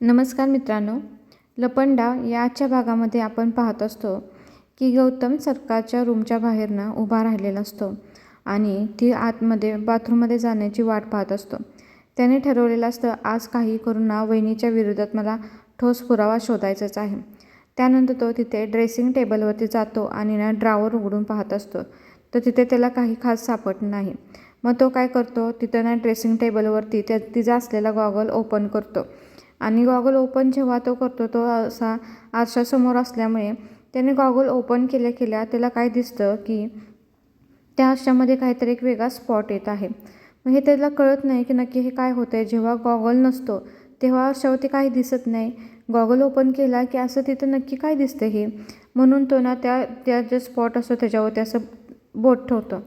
नमस्कार मित्रांनो लपंडा या आजच्या भागामध्ये आपण पाहत असतो की गौतम सरकारच्या रूमच्या बाहेरनं उभा राहिलेला असतो आणि ती आतमध्ये बाथरूममध्ये जाण्याची वाट पाहत असतो. त्याने ठरवलेलं असतं आज काही करून ना वहिनीच्या विरोधात मला ठोस पुरावा शोधायचाच आहे. त्यानंतर तो तिथे ड्रेसिंग टेबलवरती जातो आणि ना ड्रावर उघडून पाहत असतो. तर तिथे त्याला काही खास सापडत नाही. मग तो काय करतो? तिथं ना ड्रेसिंग टेबलवरती त्या तिचा असलेला गॉगल ओपन करतो. आणि गॉगल ओपन जेव्हा तो करतो तो असा आरशासमोर असल्यामुळे त्याने गॉगल ओपन केल्या केल्या त्याला काय दिसतं की त्या आरशामध्ये काहीतरी एक वेगळा स्पॉट येत आहे. मग हे त्याला कळत नाही की नक्की हे काय होतं आहे जेव्हा गॉगल नसतो तेव्हा आरशावरती काही दिसत नाही. गॉगल ओपन केला की असं तिथं नक्की काय दिसतं हे? म्हणून तो ना त्या त्या जे स्पॉट असतो त्याच्यावरती असं बोट ठेवतो.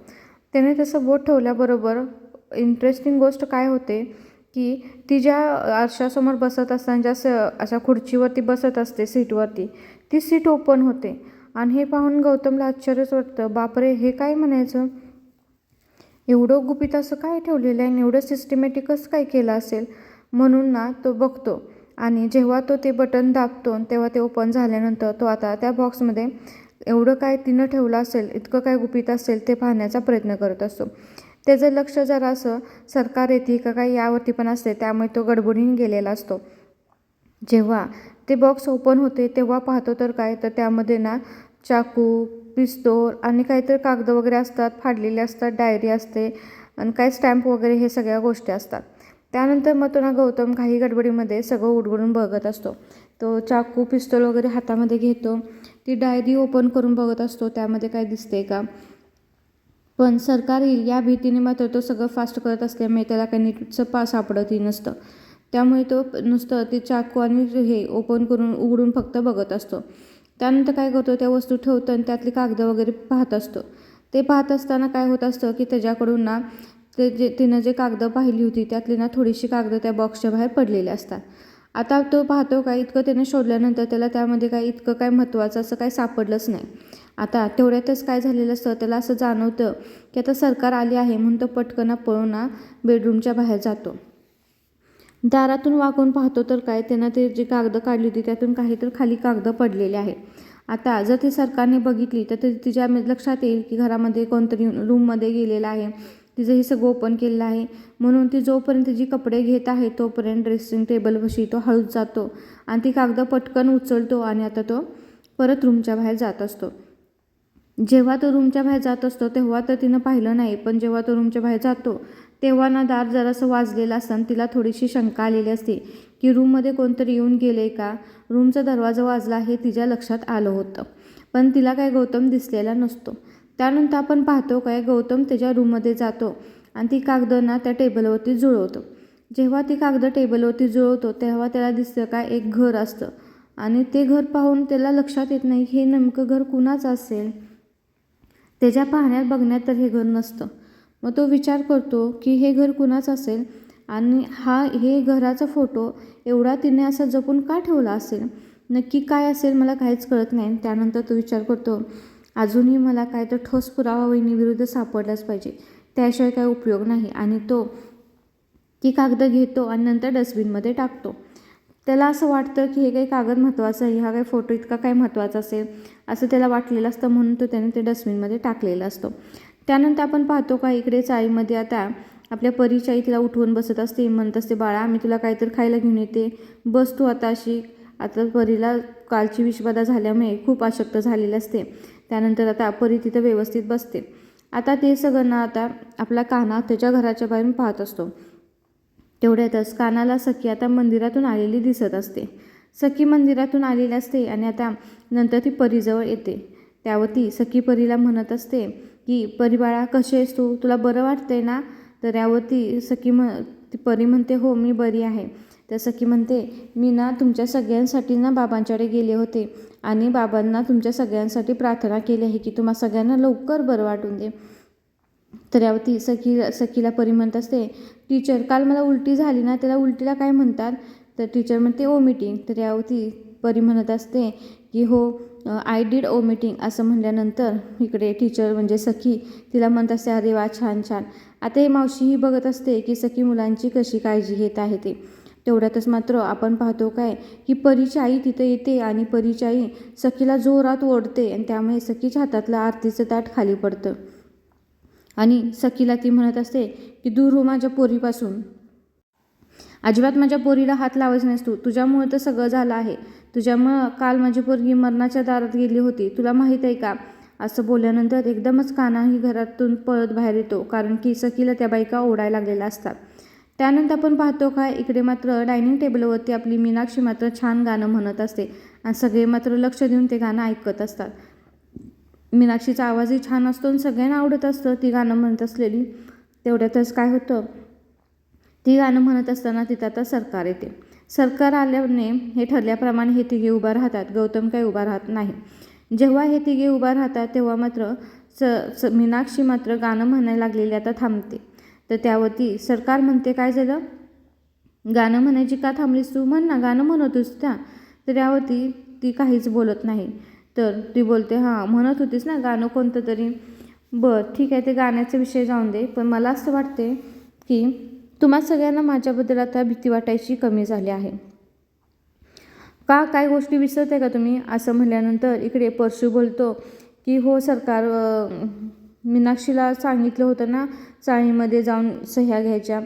त्याने तसं बोट ठेवल्याबरोबर इंटरेस्टिंग गोष्ट काय होते? की ती ज्या आरशासमोर बसत असताना ज्या स अशा खुर्चीवरती बसत असते सीटवरती ती सीट ओपन होते. आणि हे पाहून गौतमला आश्चर्यच वाटतं. बापरे हे काय म्हणायचं? एवढं गुपित असं काय ठेवलेलं आहे? आणि एवढं सिस्टमॅटिकच काय केलं असेल? म्हणून ना तो बघतो. आणि जेव्हा तो ते बटन दाबतो तेव्हा ते ओपन झाल्यानंतर तो आता त्या बॉक्समध्ये एवढं काय तिनं ठेवलं असेल इतकं काय गुपित असेल ते पाहण्याचा प्रयत्न करत असतो. त्याचं लक्ष जरा असं सरकार येते का काही यावरती पण असते त्यामुळे तो गडबडीने गेलेला असतो. जेव्हा ते बॉक्स ओपन होते तेव्हा पाहतो तर काय तर त्यामध्ये ना चाकू पिस्तोल आणि काहीतरी कागद वगैरे असतात फाडलेले असतात डायरी असते आणि काय स्टॅम्प वगैरे हे सगळ्या गोष्टी असतात. त्यानंतर मग तो ना गौतम काही गडबडीमध्ये सगळं उडगडून बघत असतो. तो चाकू पिस्तोल वगैरे हातामध्ये घेतो. ती डायरी ओपन करून बघत असतो त्यामध्ये काय दिसते का? पण सरकार येईल या भीतीने मात्र तो सगळं फास्ट करत असल्यामुळे त्याला काही नीटचं पा सापडतही नसतं. त्यामुळे तो नुसतं ते चाकू आणि हे ओपन करून उघडून फक्त बघत असतो. त्यानंतर काय करतो त्या वस्तू ठेवतो आणि त्यातली कागद वगैरे पाहत असतो. ते पाहत असताना काय होत असतं की त्याच्याकडून ना ते जे तिनं जे कागदं पाहिली होती त्यातली ना थोडीशी कागदं त्या बॉक्सच्या बाहेर पडलेली असतात. आता तो पाहतो काय इतकं त्याने शोधल्यानंतर त्याला त्यामध्ये काय इतकं काय महत्त्वाचं असं काय सापडलंच नाही. आता तेवढ्यातच काय झालेलं असतं त्याला असं जाणवतं की आता सरकार आली आहे म्हणून तो पटकन पळून बेडरूमच्या बाहेर जातो. दारातून वाकून पाहतो तर काय त्यानं ते जी कागदं काढली होती त्यातून काही तर खाली कागदं पडलेले आहे आता जर ती सरकारने बघितली तर ते तिच्या लक्षात येईल की घरामध्ये कोणतरी रूममध्ये गेलेलं आहे तिचं हे सगळं ओपन केलेलं आहे. म्हणून ती जोपर्यंत जी कपडे घेत आहे तोपर्यंत ड्रेसिंग टेबलपाशी तो हळूच जातो आणि ती कागदं पटकन उचलतो आणि आता तो परत रूमच्या बाहेर जात असतो. जेव्हा तो रूमच्या बाहेर जात असतो तेव्हा तर तिनं पाहिलं नाही पण जेव्हा तो रूमच्या बाहेर जातो तेव्हा ना दार जरासं वाजलेलं असताना तिला थोडीशी शंका आलेली असते की रूममध्ये कोणतरी येऊन गेले का? रूमचा दरवाजा वाजला हे तिच्या लक्षात आलं होतं. पण तिला काय गौतम दिसलेला नसतो. त्यानंतर आपण पाहतो काय गौतम त्याच्या रूममध्ये जातो आणि ती कागदं ना त्या टेबलवरती जुळवतो. जेव्हा ती कागदं टेबलवरती जुळवतो तेव्हा त्याला दिसतं काय एक घर असतं. आणि ते घर पाहून त्याला लक्षात येत नाही हे नेमकं घर कुणाचं असेल? त्याच्या पाहण्यात बघण्यात तर हे घर नसतं. मग तो विचार करतो की हे घर कुणाचं असेल? आणि हा हे घराचा फोटो एवढा तिने असा जपून का ठेवला असेल? नक्की काय असेल मला काहीच कळत नाही. त्यानंतर तो विचार करतो अजूनही मला काय तर ठोस पुरावा वहिनीविरुद्ध सापडलाच पाहिजे. त्याशिवाय काय उपयोग नाही. आणि तो ती कागदं घेतो आणि नंतर डस्टबिनमध्ये टाकतो. त्याला असं वाटतं की हे काही कागद महत्त्वाचं आहे हा काही फोटो इतका काय महत्त्वाचा असेल असं त्याला वाटलेलं असतं म्हणून तो त्याने ते डस्टबिनमध्ये टाकलेला असतो. त्यानंतर आपण पाहतो का इकडे चाळीमध्ये आता आपल्या परीच्या तिला उठवून बसत असते म्हणत असते बाळा मी तुला काहीतरी खायला घेऊन येते. बस तू आता अशी आता परीला कालची विषबाधा झाल्यामुळे खूप अशक्त झालेली असते. त्यानंतर आता परी तिथं व्यवस्थित बसते. आता ते सगळं ना आता आपला काना त्याच्या घराच्या बाहेरून पाहत असतो. तेवढ्यातच कानाला सखी आता मंदिरातून आलेली दिसत असते. सखी मंदिरातून आलेली असते आणि आता नंतर ती परीजवळ येते. त्यावर ती सखी परीला म्हणत असते की परिबाळा कशी आहेस तू? तुला बरं वाटतंय ना? तर यावरती सखी म ती परी म्हणते हो मी बरी आहे. तर सखी म्हणते मी ना तुमच्या सगळ्यांसाठी ना बाबांच्याकडे गेले होते आणि बाबांना तुमच्या सगळ्यांसाठी प्रार्थना केली आहे की तुम्हा सगळ्यांना लवकर बरं वाटून दे. तर यावरती सखी सखीला परी म्हणत असते टीचर काल मला उलटी झाली ना त्याला उलटीला काय म्हणतात? तर टीचर म्हणते ओमिटिंग. तर त्यावरती परी म्हणत असते की हो आय डीड ओमिटिंग असं म्हणल्यानंतर इकडे टीचर म्हणजे सखी तिला म्हणत असते अरे वा छान छान. आता हे मावशी ही बघत असते की सखी मुलांची कशी काळजी घेत आहे ते. तेवढ्यातच मात्र आपण पाहतो काय की परीची आई तिथं येते आणि परीची आई सखीला जोरात ओढते आणि त्यामुळे सखीच्या हातातलं आरतीचं ताट खाली पडतं. आणि सखीला ती म्हणत असते की दूर हो माझ्या पोरीपासून. अजिबात माझ्या पोरीला हात लावायचा नाहीस तू तुझ्यामुळे तर सगळं झालं आहे. तुझ्यामुळं काल माझी पोरगी मरणाच्या दारात गेली होती. तुला माहीत आहे का? असं बोलल्यानंतर एकदमच कानाही घरातून पळत बाहेर येतो कारण की सखीला त्या बायका ओढायला लागलेल्या असतात. त्यानंतर आपण पाहतो का इकडे मात्र डायनिंग टेबलवरती आपली मीनाक्षी मात्र छान गाणं म्हणत असते आणि सगळे मात्र लक्ष देऊन ते गाणं ऐकत असतात. मीनाक्षीचा आवाजही छान असतो आणि सगळ्यांना आवडत असतं. ती गाणं म्हणत असलेली. तेवढ्यातच काय होतं? ती गाणं म्हणत असताना तिथं आता सरकार येते. सरकार आल्याने हे ठरल्याप्रमाणे हे तिघे उभा राहतात. गौतम काही उभा राहत नाही. जेव्हा हे तिघे उभा राहतात तेव्हा मात्र स स मीनाक्षी मात्र गाणं म्हणायला लागलेली आता थांबते. तर त्यावरती सरकार म्हणते काय झालं? गाणं म्हणायची का थांबलीस तू? म्हण ना गाणं म्हणतोस त्या. तर यावरती ती काहीच बोलत नाही. तर ती बोलते हां म्हणत होतीस ना गाणं कोणतं तरी. बरं ठीक आहे ते गाण्याचा विषय जाऊन दे. पण मला असं वाटते की तुम्हा सगळ्यांना माझ्याबद्दल आता भीती वाटायची कमी झाली आहे. का काय गोष्टी विसरते का तुम्ही? असं म्हणल्यानंतर इकडे परशू बोलतो की हो सरकार मीनाक्षीला सांगितलं होतं ना चाळीमध्ये जाऊन सह्या घ्यायच्या.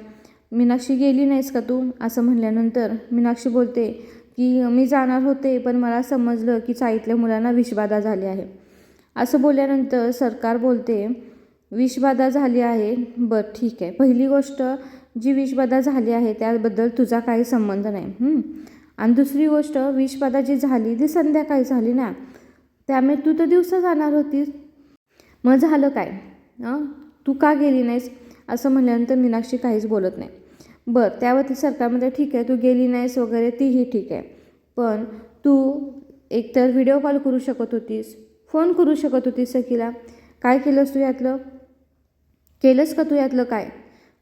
मीनाक्षी गेली नाहीस का तू? असं म्हणल्यानंतर मीनाक्षी बोलते की मी जाणार होते पण मला समजलं की चाळीतल्या मुलांना विषबाधा झाली आहे. असं बोलल्यानंतर सरकार बोलते विषबाधा झाली आहे. बरं ठीक आहे. पहिली गोष्ट जी विषबाधा झाली आहे त्याबद्दल तुझा काही संबंध नाही. आणि दुसरी गोष्ट विषबाधा जी झाली ती संध्याकाळी झाली ना. त्यामुळे तू तर दिवसा जाणार होतीस. मग झालं काय? तू का गेली नाहीस? असं म्हणल्यानंतर मीनाक्षी काहीच बोलत नाही. बरं त्यावरती सरकारमध्ये ठीक आहे तू गेली नाहीस वगैरे तीही ठीक आहे. पण तू एकतर व्हिडिओ कॉल करू शकत होतीस फोन करू शकत होतीस सखीला. काय केलंस तू यातलं? केलंस का तू यातलं काय?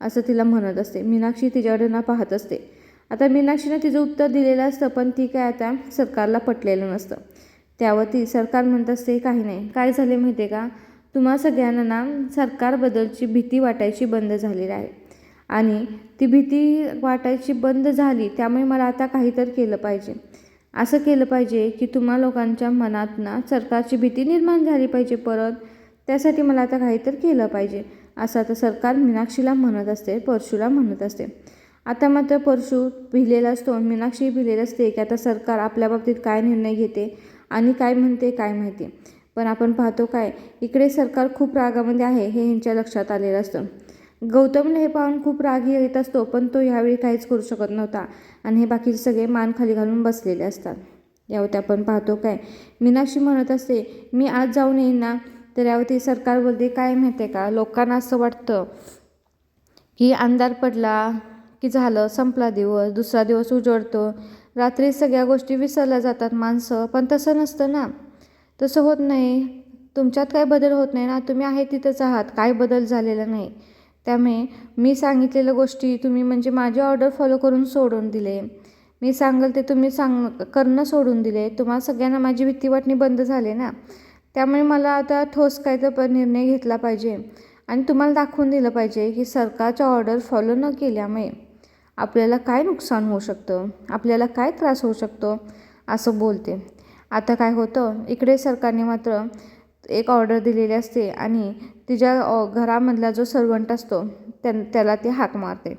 असं तिला म्हणत असते. मीनाक्षी तिच्याकडे ना पाहत असते. आता मीनाक्षीनं तिचं उत्तर दिलेलं असतं पण ती काय आता सरकारला पटलेलं नसतं. त्यावरती सरकार म्हणत असते काही नाही. काय झाले माहिती आहे का? तुम्हा सगळ्यांना ना सरकारबद्दलची भीती वाटायची बंद झालेली आहे. आणि ती भीती वाटायची बंद झाली त्यामुळे मला आता काहीतरी केलं पाहिजे. असं केलं पाहिजे की तुम्हा लोकांच्या मनात ना सरकारची भीती निर्माण झाली पाहिजे परत. त्यासाठी मला आता काहीतरी केलं पाहिजे असं आता सरकार मीनाक्षीला म्हणत असते परशूला म्हणत असते. आता मात्र परशू भिलेला असतो मीनाक्षी भिलेला असते की आता सरकार आपल्या बाबतीत काय निर्णय घेते आणि काय म्हणते काय माहिती. पण आपण पाहतो काय इकडे सरकार खूप रागामध्ये आहे हे यांच्या लक्षात आलेलं असतं. गौतमला हे पाहून खूप राग येत असतो पण तो ह्यावेळी काहीच करू शकत नव्हता आणि हे बाकीचे सगळे मान खाली घालून बसलेले असतात. यावरती आपण पाहतो काय? मीनाक्षी म्हणत असते मी आज जाऊन येईन ना? तर यावरती सरकार बोलते काय माहिती आहे का? लोकांना असं वाटतं की अंधार पडला की झालं संपला दिवस दुसरा दिवस उजळतो. रात्री सगळ्या गोष्टी विसरल्या जातात माणसं पण तसं नसतं ना? तसं होत नाही. तुमच्यात काय बदल होत नाही ना? तुम्ही आहे तिथंच आहात. काय बदल झालेला नाही? त्यामुळे मी सांगितलेल्या गोष्टी तुम्ही म्हणजे माझी ऑर्डर फॉलो करून सोडून दिले. मी सांगाल ते तुम्ही सांग करणं सोडून दिले. तुम्हाला सगळ्यांना माझी भीती वाटणी बंद झाले ना. त्यामुळे मला आता ठोस काय तर प- निर्णय घेतला पाहिजे. आणि तुम्हाला दाखवून दिलं पाहिजे की सरकारच्या ऑर्डर फॉलो न केल्यामुळे आपल्याला काय नुकसान होऊ शकतं? आपल्याला काय त्रास होऊ शकतो? असं बोलते. आता काय होतं? इकडे सरकारने मात्र एक ऑर्डर दिलेली असते आणि तिच्या घरामधला जो सर्वंट असतो त्या त्याला ती हाक मारते.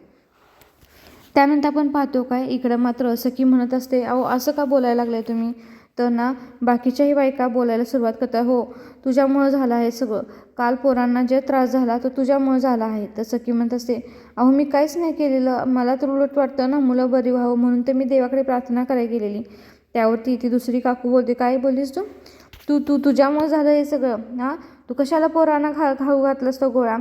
त्यानंतर आपण पाहतो काय इकडं मात्र असं की म्हणत असते अहो असं का बोलायला लागलाय तुम्ही? तर ना बाकीच्याही बायका बोलायला सुरुवात करतात हो तुझ्यामुळं झालं आहे सगळं. काल पोरांना जे त्रास झाला तो तुझ्यामुळं झाला आहे. तसं की म्हणत असते अहो मी काहीच नाही केलेलं. मला तर उलट वाटतं ना मुलं बरी व्हावं म्हणून तर मी देवाकडे प्रार्थना करायला गेलेली. त्यावरती ती दुसरी काकू बोलते काय बोललीस तू? तू तू तुझ्यामुळं झालं हे सगळं हां? तू कशाला पोरांना खा खाऊ घातलंस तो गोळा?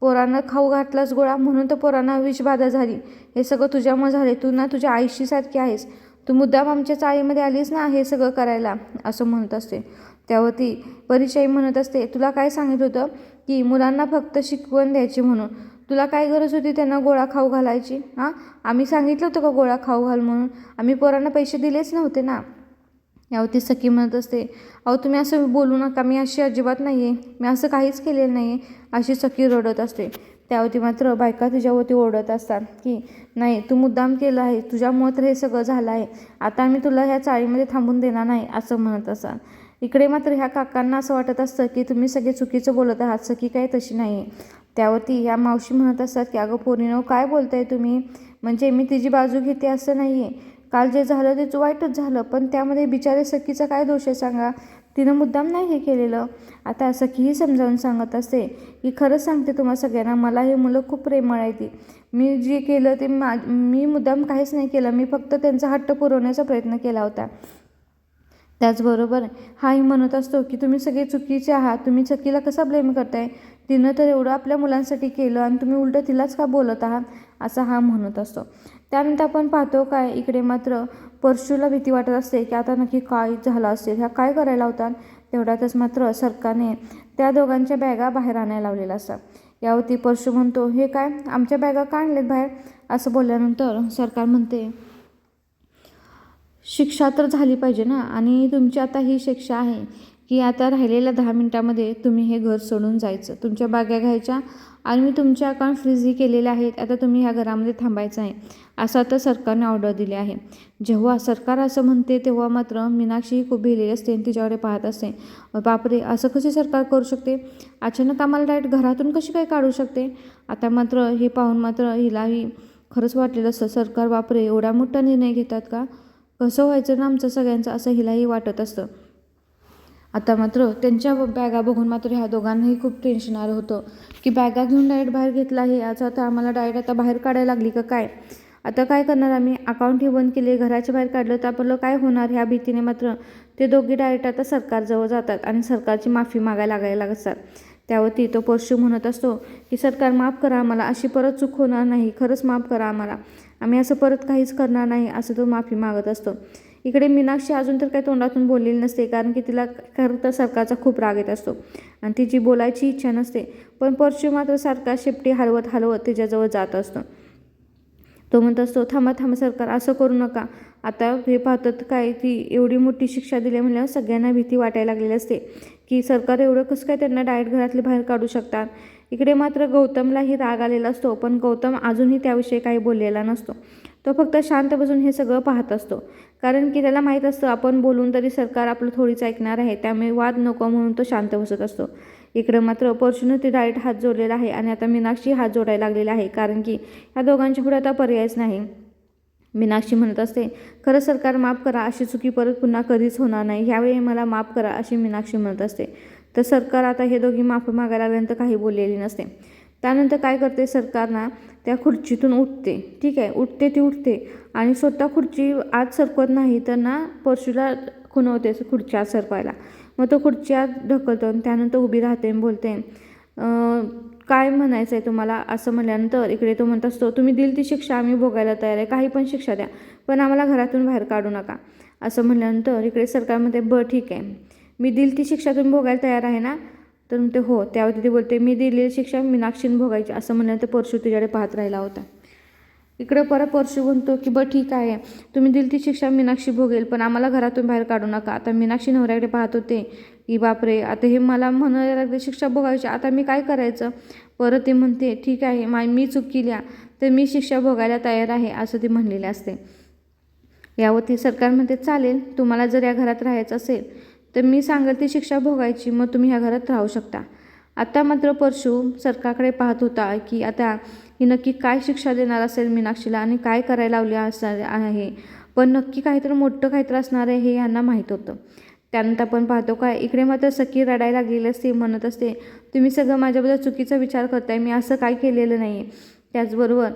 पोरांना खाऊ घातलास गोळा म्हणून तर पोरांना विषबाधा झाली. हे सगळं तुझ्यामुळे झाले तू ना तुझ्या आईशीसारखी आहेस. तू मुद्दाम आमच्या चाळीमध्ये आलीस ना हे सगळं करायला असं म्हणत असते. त्यावरती परिचय म्हणत असते तुला काय सांगितलं होतं की मुलांना फक्त शिकवण द्यायची म्हणून? तुला काय गरज होती त्यांना गोळा खाऊ घालायची हां? आम्ही सांगितलं होतं का गोळा खाऊ घाल म्हणून? आम्ही पोरांना पैसे दिलेच नव्हते ना? यावरती सखी म्हणत असते अहो तुम्ही असं बोलू नका मी अशी अजिबात नाही आहे मी असं काहीच केलेलं नाही आहे अशी सखी रडत असते. त्यावरती मात्र बायका तिच्यावरती ओरडत असतात की नाही तू मुद्दाम केलं आहे तुझ्यामुळं तर हे सगळं झालं आहे आता मी तुला ह्या चाळीमध्ये थांबून देणार नाही असं म्हणत असाल इकडे मात्र ह्या काकांना असं वाटत असतं की तुम्ही सगळे चुकीचं बोलत आहात सखी काही तशी नाही आहे त्यावरती ह्या मावशी म्हणत असतात की अगं पोरीनो काय बोलताय तुम्ही? म्हणजे मी तिची बाजू घेते असं नाही आहे काल जे झालं तेच वाईटच झालं पण त्यामध्ये बिचारे सखीचा काय दोष आहे सांगा? तिनं मुद्दाम नाही हे केलेलं. आता सखीही समजावून सांगत असते की खरंच सांगते तुम्हा सगळ्यांना मला हे मुलं खूप प्रेमळ आहे ती. मी जे केलं ते मा मी मुद्दाम काहीच नाही केलं मी फक्त त्यांचा हट्ट पुरवण्याचा प्रयत्न केला होता. त्याचबरोबर हाही म्हणत असतो की तुम्ही सगळे चुकीचे आहात तुम्ही सखीला कसा ब्लेम करताय? तिनं तर एवढं आपल्या मुलांसाठी केलं आणि तुम्ही उलटं तिलाच का बोलत आहात? असा हा म्हणत असतो. त्यानंतर आपण पाहतो काय इकडे मात्र परशूला भीती वाटत असते की आता नक्की काय झालं असेल ह्या काय करायला होतात तेवढ्यातच मात्र सरकारने त्या दोघांच्या बॅगा बाहेर आणायला लावलेल्या असतात. यावरती परशू म्हणतो हे काय आमच्या बॅगा का आणलेत बाहेर? असं बोलल्यानंतर सरकार म्हणते शिक्षा तर झाली पाहिजे ना आणि तुमची आता ही शिक्षा आहे की आता राहिलेल्या दहा मिनटामध्ये तुम्ही हे घर सोडून जायचं. तुमच्या बाग्या घ्यायच्या आणि मी तुमचे अकाउंट फ्रीजही केलेले आहेत आता तुम्ही ह्या घरामध्ये थांबायचं आहे असं आता सरकारने ऑर्डर दिली आहे. जेव्हा सरकार असं म्हणते तेव्हा मात्र मीनाक्षी ही खूप भिलेली असते आणि तिच्याकडे पाहत असते. बापरे असं कसे सरकार करू शकते? अचानक आम्हाला डायरेक्ट घरातून कशी काय काढू शकते? आता मात्र हे पाहून मात्र हिलाही खरंच वाटलेलं असतं सरकार बापरे एवढा मोठा निर्णय घेतात का? कसं व्हायचं ना आमचं सगळ्यांचं असं हिलाही वाटत असतं. आता मात्र त्यांच्या बॅगा बघून मात्र ह्या दोघांनाही खूप टेन्शन आलं होतं. की बॅगा घेऊन डायरेक्ट बाहेर घेतला आहे याचा आता आम्हाला डायरेक्ट आता बाहेर काढायला लागली का काय? आता काय करणार आम्ही? अकाउंटही बंद केले घराच्या बाहेर काढलं तर आपलं काय होणार? ह्या भीतीने मात्र ते दोघे डायरेक्ट आता सरकारजवळ जातात आणि सरकारची माफी मागायला लागायला लागतात. त्यावरती तो परशू म्हणत असतो की सरकार माफ करा आम्हाला अशी परत चूक होणार नाही. खरंच माफ करा आम्हाला. आम्ही असं परत काहीच करणार नाही असं तो माफी मागत असतो. इकडे मीनाक्षी अजून तर काही तोंडातून बोललेली नसते कारण की तिला खरं तर सरकारचा खूप राग येत असतो आणि तिची बोलायची इच्छा नसते पण परशु मात्र सारखा शेपटी हलवत हलवत तिच्याजवळ जात असतो. तो म्हणत असतो थांबा थांबा सरकार असं करू नका. आता हे पाहतात काय ती एवढी मोठी शिक्षा दिली म्हणल्यावर सगळ्यांना भीती वाटायला लागलेली असते की सरकार एवढं कसं काय त्यांना डायरेक्ट घरातले बाहेर काढू शकतात? इकडे मात्र गौतमलाही राग आलेला असतो पण गौतम अजूनही त्याविषयी काही बोललेला नसतो. तो फक्त शांत बसून हे सगळं पाहत असतो. कारण की त्याला माहीत असतं आपण बोलून तरी सरकार आपलं थोडीच ऐकणार आहे त्यामुळे वाद नको म्हणून तो शांत बसत असतो. इकडं मात्र परशुनं ते डायरेक्ट हात जोडलेला आहे आणि आता मीनाक्षी हात जोडायला लागलेला आहे कारण की ह्या दोघांच्या पुढे आता पर्यायच नाही. मीनाक्षी म्हणत असते खरं सरकार माफ करा अशी चुकी परत पुन्हा कधीच होणार नाही ह्यावेळी मला माफ करा अशी मीनाक्षी म्हणत असते. तर सरकार आता हे दोघी माफी मागायला लागल्यानंतर काही बोललेली नसते. त्यानंतर काय करते सरकारना त्या खुर्चीतून उठते. ठीक आहे? उठते ती उठते. आणि स्वतः खुर्ची आत सरकवत नाही तर ना परशुला खुणवते खुर्ची आत सरकवायला. मग तो खुर्ची आत ढकलतो आणि त्यानंतर उभी राहते आणि बोलते काय म्हणायचं आहे तुम्हाला? असं म्हणल्यानंतर इकडे तो म्हणत असतो तुम्ही दिल ती शिक्षा आम्ही भोगायला तयार आहे. काही पण शिक्षा द्या पण आम्हाला घरातून बाहेर काढू नका. असं म्हणल्यानंतर इकडे सरकारमध्ये बरं ठीक आहे. मी दिल ती शिक्षा तुम्ही भोगायला तयार आहे ना? तर म्हणते हो. त्यावरती ती बोलते मी दिलेली शिक्षा मीनाक्षीन भोगायची असं म्हणल्यानंतर परशू तिच्याकडे पाहत राहिला होता. इकडे परत परशू म्हणतो की बरं ठीक आहे. तुम्ही दिली ती शिक्षा मीनाक्षी भोगेल पण आम्हाला घरातून बाहेर काढू नका. आता मीनाक्षी नवऱ्याकडे पाहत होते की बापरे आता हे मला म्हणायला लागते शिक्षा भोगायची. आता मी काय करायचं? परत ते म्हणते ठीक आहे मा मी चूक केल्या तर मी शिक्षा भोगायला तयार आहे असं ती म्हणलेले असते. यावरती सरकार म्हणते चालेल. तुम्हाला जर या घरात राहायचं असेल तर मी सांगेल ती शिक्षा भोगायची मग तुम्ही ह्या घरात राहू शकता. आता मात्र परशु सरकारकडे पाहत होता की आता ही नक्की काय शिक्षा देणार असेल मीनाक्षीला आणि काय करायला लावले असणार आहे. पण नक्की काहीतरी मोठं काहीतरी असणार आहे हे यांना माहीत होतं. त्यानंतर आपण पाहतो काय इकडे मात्र सखी रडायला लागलेली असते म्हणत असते तुम्ही सगळं माझ्याबद्दल चुकीचा विचार करताय मी असं काय केलेलं नाही त्याचबरोबर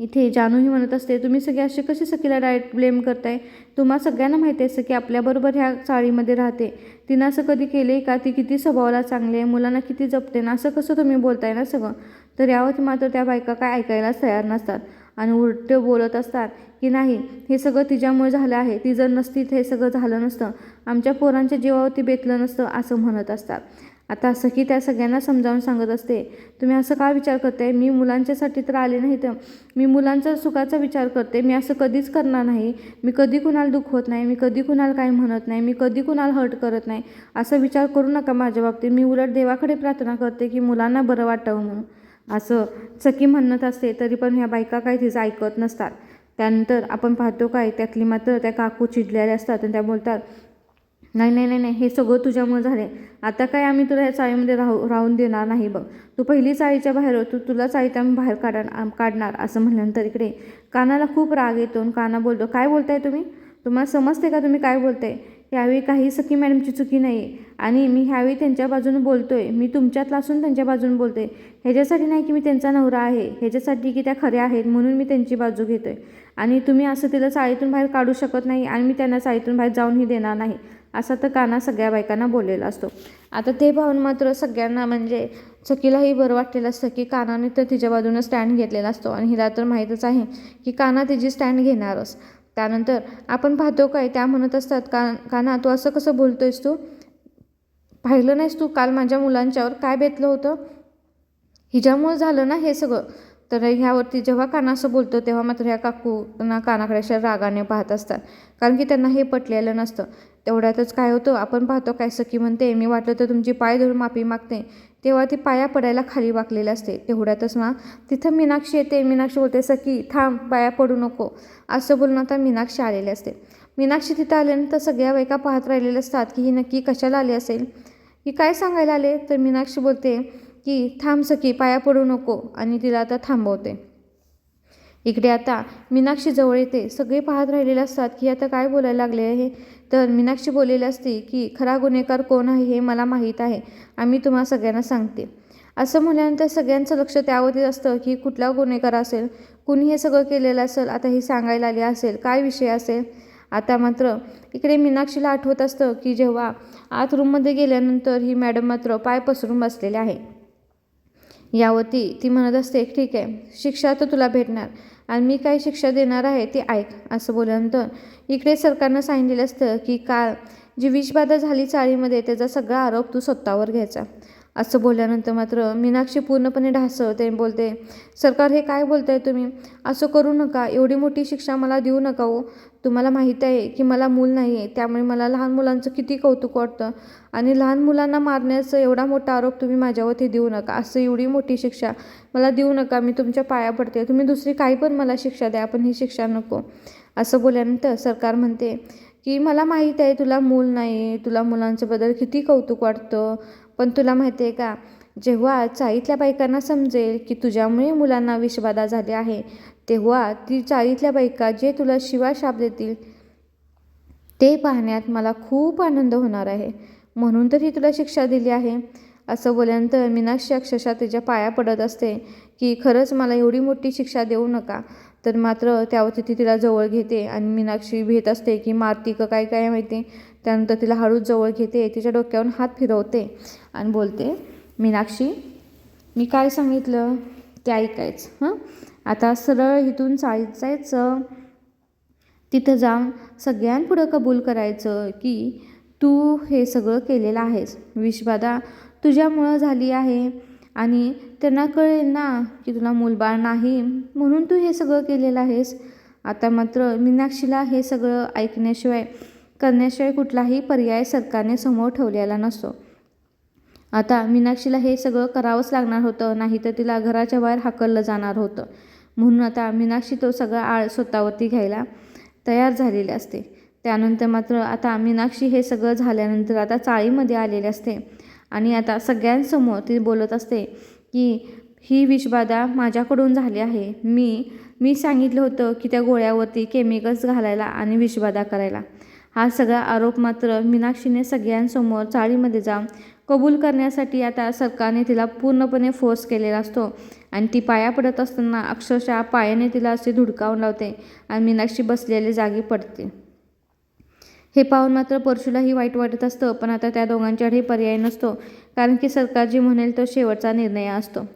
इथे जानूही म्हणत असते तुम्ही सगळे असे कसे सखीला डायरेक्ट ब्लेम करताय? तुम्हा सगळ्यांना माहिती असतं की आपल्याबरोबर ह्या चाळीमध्ये राहते. तिनं असं कधी केले का? ती किती स्वभावाला चांगली आहे मुलांना किती जपते ना? असं कसं तुम्ही बोलताय ना सगळं? तर यावरती मात्र त्या बायका काय ऐकायलाच तयार नसतात आणि उलटं बोलत असतात की नाही हे सगळं तिच्यामुळे झालं आहे. ती जर नसती तर हे सगळं झालं नसतं. आमच्या पोरांच्या जीवावरती बेतलं नसतं असं म्हणत असतात. आता असं की त्या सगळ्यांना समजावून सांगत असते. तुम्ही असं का विचार करताय? मी मुलांच्यासाठी तर आले नाही तर मी मुलांचा सुखाचा विचार करते. मी असं कधीच करणार नाही. मी कधी कुणाला दुखवत नाही. मी कधी कुणाला काही म्हणत नाही. मी कधी कुणाला हर्ट करत नाही. असा विचार करू नका माझ्या बाबतीत. मी उलट देवाकडे प्रार्थना करते की मुलांना बरं वाटावं म्हणून. असं सखी म्हणत असते तरी पण ह्या बायका काय तिचं ऐकत नसतात. त्यानंतर आपण पाहतो काय? त्यातली मात्र त्या काकू चिडलेल्या असतात आणि त्या बोलतात नाही नाही नाही नाही हे सगळं तुझ्यामुळे झाले आता काय आम्ही तुला ह्या चाळीमध्ये राहू राहून देणार नाही बघ. तू पहिली चाळीच्या बाहेर हो, तू तुला चाळीत आम्ही बाहेर काढा काढणार असं म्हणल्यानंतर इकडे कानाला खूप राग येतो आणि काना बोलतो काय बोलताय तुम्ही? तुम्हाला समजते का तुम्ही काय बोलताय? यावेळी काही सखी मॅडमची चुकी नाही आहे आणि मी ह्यावेळी त्यांच्या बाजूने आहे मी तुमच्यातला असून त्यांच्या बाजूने बोलते ह्याच्यासाठी नाही की मी त्यांचा नवरा आहे. ह्याच्यासाठी की त्या खऱ्या आहेत म्हणून मी त्यांची बाजू घेतो आहे आणि तुम्ही असं तिला चाळीतून बाहेर काढू शकत नाही आणि मी त्यांना चाळीतून बाहेर जाऊनही देणार नाही. असा तर काना सगळ्या बायकांना बोललेला असतो. आता ते पाहून मात्र सगळ्यांना म्हणजे चकीलाही बरं वाटलेलं असतं की कानाने तर तिच्या बाजूनं स्टँड घेतलेला असतो आणि हिला तर माहीतच आहे की काना तिची स्टँड घेणारच. त्यानंतर आपण पाहतो काय त्या म्हणत असतात का काना तू असं कसं बोलतोयस तू? पाहिलं नाहीस तू काल माझ्या मुलांच्यावर काय बेतलं होतं? हिच्यामुळं झालं ना हे सगळं? तर ह्यावरती जेव्हा काना असं बोलतो तेव्हा मात्र ह्या काकूंना कानाकडे अशा रागाने पाहत असतात. कारण की त्यांना हे पटलेलं नसतं. तेवढ्यातच काय होतं आपण पाहतो काय सखी म्हणते मी वाटलं तर तुमची पाय धरून माफी मागते. तेव्हा ती पाया पडायला खाली वाकलेली असते. तेवढ्यातच ना तिथं मीनाक्षी येते. मीनाक्षी बोलते सखी थांब पाया पडू नको. असं बोलून आता मीनाक्षी आलेली असते. मीनाक्षी तिथं आल्यानंतर सगळ्या बायका पाहत राहिलेल्या असतात की ही नक्की कशाला आली असेल? की काय सांगायला आले? तर मीनाक्षी बोलते की थांब सखी पाया पडू नको. आणि तिला आता थांबवते. इकडे आता मीनाक्षीजवळ येते. सगळे पाहत राहिलेले असतात की आता काय बोलायला लागले आहे? तर मीनाक्षी बोललेली असते की खरा गुन्हेगार कोण आहे हे मला माहीत आहे. आम्ही तुम्हाला सगळ्यांना सांगते. असं म्हटल्यानंतर सगळ्यांचं लक्ष त्यावरतीच असतं की कुठला गुन्हेगार असेल? कुणी हे सगळं केलेलं असेल? आता हे सांगायला आले असेल? काय विषय असेल? आता मात्र इकडे मीनाक्षीला आठवत असतं की जेव्हा आत रूममध्ये गेल्यानंतर ही मॅडम मात्र पाय पसरून बसलेले आहे. यावरती ती म्हणत असते ठीक आहे. शिक्षा तर तुला भेटणार. आणि मी काय शिक्षा देणार आहे ते ऐक असं बोलल्यानंतर इकडे सरकारनं सांगितलेलं असतं की काल जी विषबाधा झाली चाळीमध्ये त्याचा सगळा आरोप तू स्वतःवर घ्यायचा. असं बोलल्यानंतर मात्र मीनाक्षी पूर्णपणे ढासळते बोलते सरकार हे काय बोलताय तुम्ही? असं करू नका एवढी मोठी शिक्षा मला देऊ नका हो. तुम्हाला माहीत आहे की मला मूल नाही आहे त्यामुळे मला लहान मुलांचं किती कौतुक वाटतं? आणि लहान मुलांना मारण्याचं एवढा मोठा आरोप तुम्ही माझ्यावरती देऊ नका. असं एवढी मोठी शिक्षा मला देऊ नका. मी तुमच्या पाया पडते. तुम्ही दुसरी काही पण मला शिक्षा द्या. पण ही शिक्षा नको. असं बोलल्यानंतर सरकार म्हणते की मला माहीत आहे तुला मूल नाही तुला मुलांचं बद्दल किती कौतुक वाटतं? पण तुला माहिती आहे का? जेव्हा चाळीतल्या बायकांना समजेल की तुझ्यामुळे मुलांना विषबाधा झाली आहे तेव्हा ती चाळीतल्या बायका जे तुला शिवा शाप देतील ते पाहण्यात मला खूप आनंद होणार आहे. म्हणून तर ही तुला शिक्षा दिली आहे. असं बोलल्यानंतर मीनाक्षी अक्षरशः तिच्या पाया पडत असते की खरंच मला एवढी मोठी शिक्षा देऊ नका. तर मात्र त्यावरती ती तिला जवळ घेते आणि मीनाक्षी भेट असते की मारती का काय काय माहिती. त्यानंतर तिला हळूच जवळ घेते तिच्या डोक्यावरून हात फिरवते आणि बोलते मीनाक्षी मी काय सांगितलं? ते ऐकायचं हं? आता सरळ इथून चाळीत जायचं तिथं जाऊन सगळ्यांपुढं कबूल करायचं की तू हे सगळं केलेलं आहेस. विषबाधा तुझ्यामुळं झाली आहे आणि त्यांना कळेल ना की तुला मूलबाळ नाही म्हणून तू हे सगळं केलेलं आहेस. आता मात्र मीनाक्षीला हे सगळं ऐकण्याशिवाय करण्याशिवाय कुठलाही पर्याय सरकारने समोर ठेवलेला नसतो. आता मीनाक्षीला हे सगळं करावंच लागणार होतं नाही तर तिला घराच्या बाहेर हाकललं जाणार होतं. म्हणून आता मीनाक्षी तो सगळा आळ स्वतःवरती घ्यायला तयार झालेली असते. त्यानंतर मात्र आता मीनाक्षी हे सगळं झाल्यानंतर आता चाळीमध्ये आलेले असते. आणि आता सगळ्यांसमोर ती बोलत असते की ही विषबाधा माझ्याकडून झाली आहे. मी मी सांगितलं होतं की त्या गोळ्यावरती केमिकल्स घालायला आणि विषबाधा करायला. हा सगळा आरोप मात्र मीनाक्षीने सगळ्यांसमोर चाळीमध्ये जाऊन कबूल करण्यासाठी आता सरकारने तिला पूर्णपणे फोर्स केलेला असतो. आणि ती पाया पडत असताना अक्षरशः पायाने तिला असे धुडकावून लावते आणि मीनाक्षी बसलेली जागी पडते. हे पाहून मात्र परशुलाही वाईट वाटत असतं पण आता त्या दोघांच्याकडे पर्याय नसतो कारण की सरकार जी म्हणेल तो शेवटचा निर्णय असतो.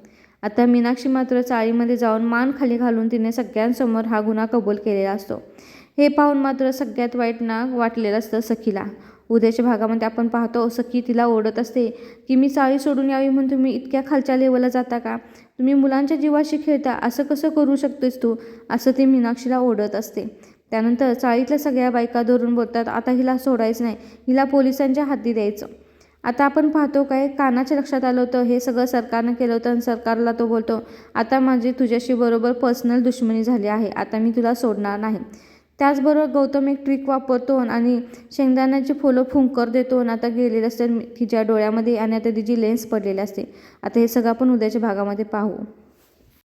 आता मीनाक्षी मात्र चाळीमध्ये जाऊन मान खाली घालून तिने सगळ्यांसमोर हा गुन्हा कबूल केलेला असतो. हे पाहून मात्र सगळ्यात वाईट ना वाटलेलं असतं सखीला. उद्याच्या भागामध्ये आपण पाहतो सखी तिला ओढत असते की मी चाळी सोडून यावी म्हणून तुम्ही इतक्या खालच्या लेवलला जाता का? तुम्ही मुलांच्या जीवाशी खेळता असं कसं करू शकतेस तू? असं ती मीनाक्षीला ओढत असते. त्यानंतर चाळीतल्या सगळ्या बायका धरून बोलतात आता हिला सोडायचं नाही हिला पोलिसांच्या हाती द्यायचं. आता आपण पाहतो काय कानाच्या लक्षात आलं होतं हे सगळं सरकारनं केलं होतं आणि सरकारला तो बोलतो आता माझी तुझ्याशी बरोबर पर्सनल दुश्मनी झाली आहे आता मी तुला सोडणार नाही. त्याचबरोबर गौतम एक ट्रिक वापरतो आणि शेंगदाण्याची फुलं फुंकर देतो आणि आता गेलेले असते तिच्या डोळ्यामध्ये आणि आता तिची लेन्स पडलेली असते. आता हे सगळं आपण उद्याच्या भागामध्ये पाहू.